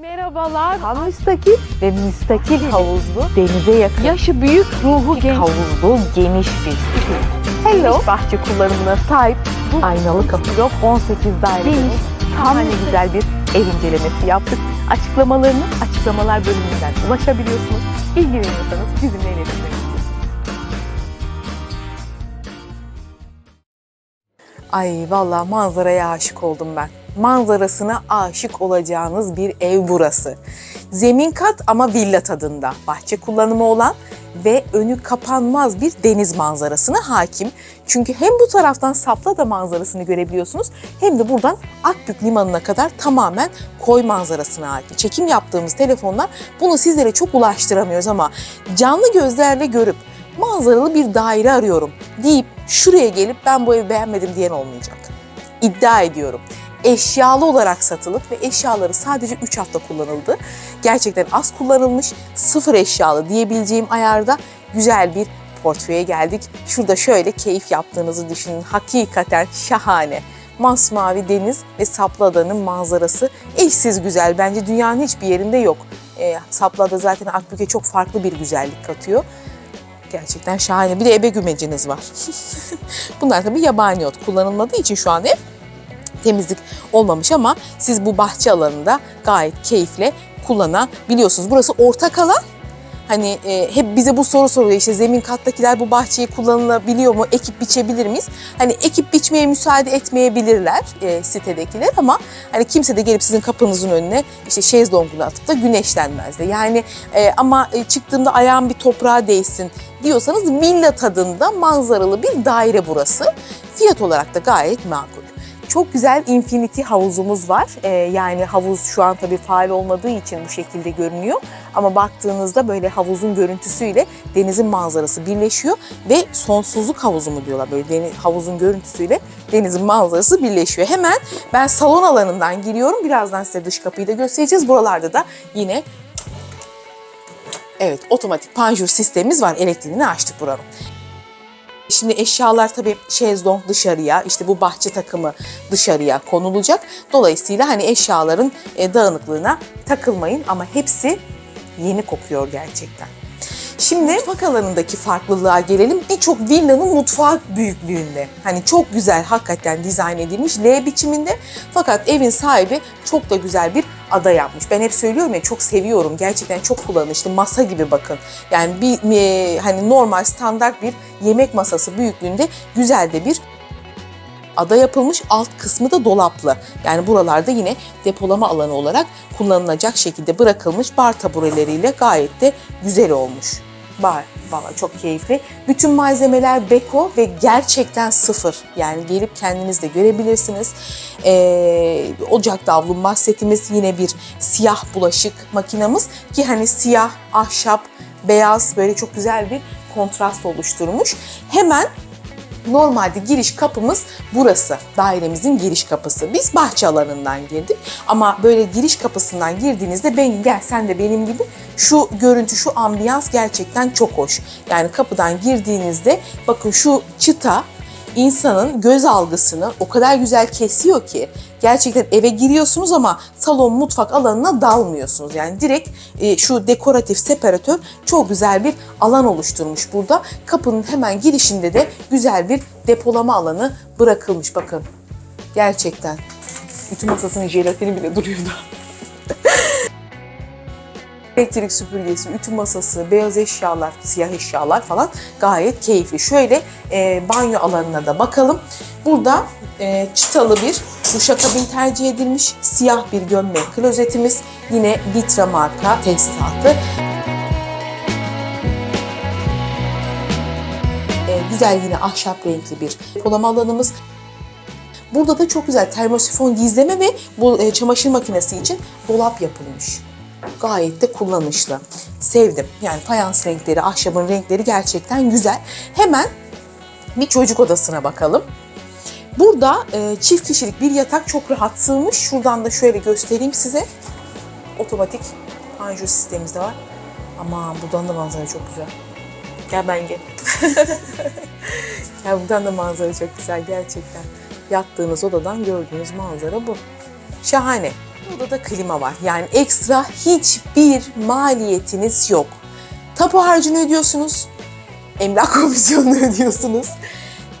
Merhabalar. Tam müstakil ve müstakil havuzlu, denize yakın, Yaşı büyük, ruhu genç. havuzlu, geniş bir site. Hello. Bahçe kullanımına sahip bu aynalı kapı yok. 18 daire Geniş, Tane müstakil. güzel bir ev incelemesi yaptık. Açıklamalarını açıklamalar bölümünden ulaşabiliyorsunuz. İlgileniyorsanız bizimle iletişime Ay vallahi manzaraya aşık oldum ben. Manzarasına aşık olacağınız bir ev burası. Zemin kat ama villa tadında. Bahçe kullanımı olan ve önü kapanmaz bir deniz manzarasına hakim. Çünkü hem bu taraftan Saplada manzarasını görebiliyorsunuz hem de buradan Akbük Limanı'na kadar tamamen koy manzarasına hakim. Çekim yaptığımız telefonlar bunu sizlere çok ulaştıramıyoruz ama canlı gözlerle görüp manzaralı bir daire arıyorum deyip şuraya gelip ben bu evi beğenmedim diyen olmayacak. İddia ediyorum. Eşyalı olarak satılıp ve eşyaları sadece 3 hafta kullanıldı. Gerçekten az kullanılmış, sıfır eşyalı diyebileceğim ayarda güzel bir portföye geldik. Şurada şöyle keyif yaptığınızı düşünün. Hakikaten şahane. Masmavi deniz ve Saplıada'nın manzarası eşsiz güzel. Bence dünyanın hiçbir yerinde yok. E, Saplıada zaten Akbük'e çok farklı bir güzellik katıyor. Gerçekten şahane. Bir de ebe gümeciniz var. Bunlar tabii yabani ot. Kullanılmadığı için şu an ev temizlik olmamış ama siz bu bahçe alanında gayet keyifle kullanabiliyorsunuz. Burası ortak alan. Hani e, hep bize bu soru soruyor işte zemin kattakiler bu bahçeyi kullanılabiliyor mu, ekip biçebilir miyiz? Hani ekip biçmeye müsaade etmeyebilirler e, sitedekiler ama hani kimse de gelip sizin kapınızın önüne işte şezlongunu atıp da güneşlenmez de. Yani e, ama e, çıktığımda ayağım bir toprağa değsin diyorsanız villa tadında manzaralı bir daire burası. Fiyat olarak da gayet makul. Çok güzel infinity havuzumuz var. Ee, yani havuz şu an tabii faal olmadığı için bu şekilde görünüyor. Ama baktığınızda böyle havuzun görüntüsüyle denizin manzarası birleşiyor ve sonsuzluk havuzu mu diyorlar böyle deniz, havuzun görüntüsüyle denizin manzarası birleşiyor. Hemen ben salon alanından giriyorum. Birazdan size dış kapıyı da göstereceğiz. Buralarda da yine Evet, otomatik panjur sistemimiz var. Elektriğini açtık buranın. Şimdi eşyalar tabii şezlong dışarıya, işte bu bahçe takımı dışarıya konulacak. Dolayısıyla hani eşyaların e, dağınıklığına takılmayın ama hepsi yeni kokuyor gerçekten. Şimdi mutfak alanındaki farklılığa gelelim. Birçok villanın mutfak büyüklüğünde. Hani çok güzel hakikaten dizayn edilmiş L biçiminde. Fakat evin sahibi çok da güzel bir ada yapmış. Ben hep söylüyorum ya çok seviyorum. Gerçekten çok kullanışlı. Masa gibi bakın. Yani bir e, hani normal standart bir yemek masası büyüklüğünde güzel de bir ada yapılmış. Alt kısmı da dolaplı. Yani buralarda yine depolama alanı olarak kullanılacak şekilde bırakılmış bar tabureleriyle gayet de güzel olmuş. Bar, valla çok keyifli. Bütün malzemeler beko ve gerçekten sıfır. Yani gelip kendiniz de görebilirsiniz. Ee, ocak davlumbaz setimiz yine bir siyah bulaşık makinamız ki hani siyah, ahşap, beyaz böyle çok güzel bir kontrast oluşturmuş. Hemen Normalde giriş kapımız burası. Dairemizin giriş kapısı. Biz bahçe alanından girdik. Ama böyle giriş kapısından girdiğinizde ben gel sen de benim gibi şu görüntü, şu ambiyans gerçekten çok hoş. Yani kapıdan girdiğinizde bakın şu çıta insanın göz algısını o kadar güzel kesiyor ki gerçekten eve giriyorsunuz ama salon mutfak alanına dalmıyorsunuz. Yani direkt e, şu dekoratif separatör çok güzel bir alan oluşturmuş burada. Kapının hemen girişinde de güzel bir depolama alanı bırakılmış bakın. Gerçekten. Ütü masasının jelatini bile duruyordu. elektrik süpürgesi, ütü masası, beyaz eşyalar, siyah eşyalar falan gayet keyifli. Şöyle e, banyo alanına da bakalım. Burada e, çıtalı bir duşakabin tercih edilmiş. Siyah bir gömme klozetimiz. Yine Vitra marka tesisatı. E, güzel yine ahşap renkli bir depolama alanımız. Burada da çok güzel termosifon gizleme ve bu e, çamaşır makinesi için dolap yapılmış. Gayet de kullanışlı. Sevdim. Yani fayans renkleri, ahşabın renkleri gerçekten güzel. Hemen bir çocuk odasına bakalım. Burada e, çift kişilik bir yatak çok rahat sığmış. Şuradan da şöyle göstereyim size. Otomatik panjur sistemimiz de var. Ama buradan da manzara çok güzel. Gel ben gel. ya buradan da manzara çok güzel gerçekten. Yattığınız odadan gördüğünüz manzara bu. Şahane. Odada klima var. Yani ekstra hiçbir maliyetiniz yok. Tapu harcını ödüyorsunuz. Emlak komisyonunu ödüyorsunuz.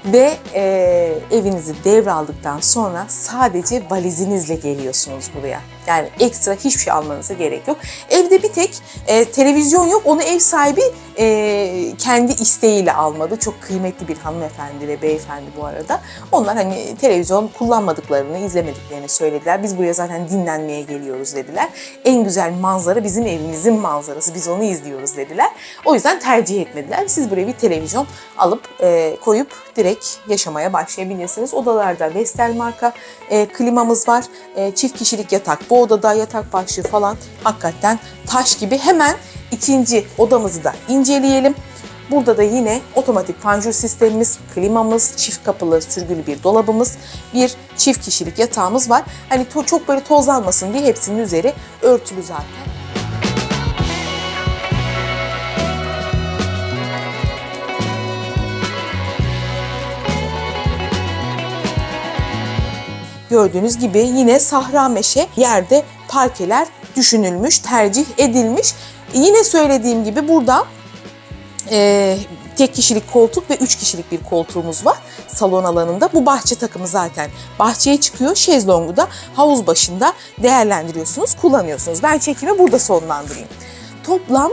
Ve e, evinizi devraldıktan sonra sadece valizinizle geliyorsunuz buraya. Yani ekstra hiçbir şey almanıza gerek yok. Evde bir tek e, televizyon yok. Onu ev sahibi e, kendi isteğiyle almadı. Çok kıymetli bir hanımefendi ve beyefendi bu arada. Onlar hani televizyon kullanmadıklarını, izlemediklerini söylediler. Biz buraya zaten dinlenmeye geliyoruz dediler. En güzel manzara bizim evimizin manzarası. Biz onu izliyoruz dediler. O yüzden tercih etmediler. Siz buraya bir televizyon alıp e, koyup direkt yaşamaya başlayabilirsiniz. Odalarda Vestel marka e, klimamız var. E, çift kişilik yatak. Bu odada yatak başlığı falan hakikaten taş gibi. Hemen ikinci odamızı da inceleyelim. Burada da yine otomatik panjur sistemimiz, klimamız, çift kapılı sürgülü bir dolabımız, bir çift kişilik yatağımız var. Hani çok böyle toz almasın diye hepsinin üzeri örtülü zaten. Gördüğünüz gibi yine sahra meşe yerde parkeler düşünülmüş, tercih edilmiş. Yine söylediğim gibi burada e, tek kişilik koltuk ve üç kişilik bir koltuğumuz var salon alanında. Bu bahçe takımı zaten bahçeye çıkıyor. Şezlongu da havuz başında değerlendiriyorsunuz, kullanıyorsunuz. Ben çekimi burada sonlandırayım. Toplam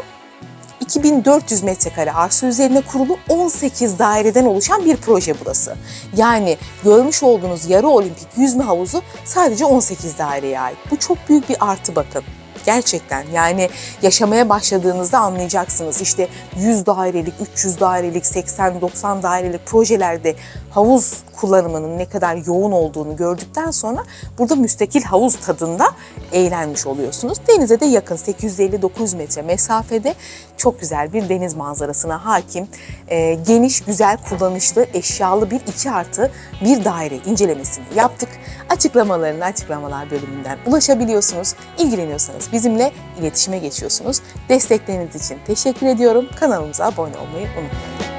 2400 metrekare arsa üzerine kurulu 18 daireden oluşan bir proje burası. Yani görmüş olduğunuz yarı olimpik yüzme havuzu sadece 18 daireye ait. Bu çok büyük bir artı bakın. Gerçekten yani yaşamaya başladığınızda anlayacaksınız. İşte 100 dairelik, 300 dairelik, 80-90 dairelik projelerde havuz kullanımının ne kadar yoğun olduğunu gördükten sonra burada müstakil havuz tadında eğlenmiş oluyorsunuz. Denize de yakın 850-900 metre mesafede çok güzel bir deniz manzarasına hakim, e, geniş, güzel, kullanışlı, eşyalı bir 2 artı bir daire incelemesini yaptık. Açıklamalarını açıklamalar bölümünden ulaşabiliyorsunuz. İlgileniyorsanız bizimle iletişime geçiyorsunuz. Destekleriniz için teşekkür ediyorum. Kanalımıza abone olmayı unutmayın.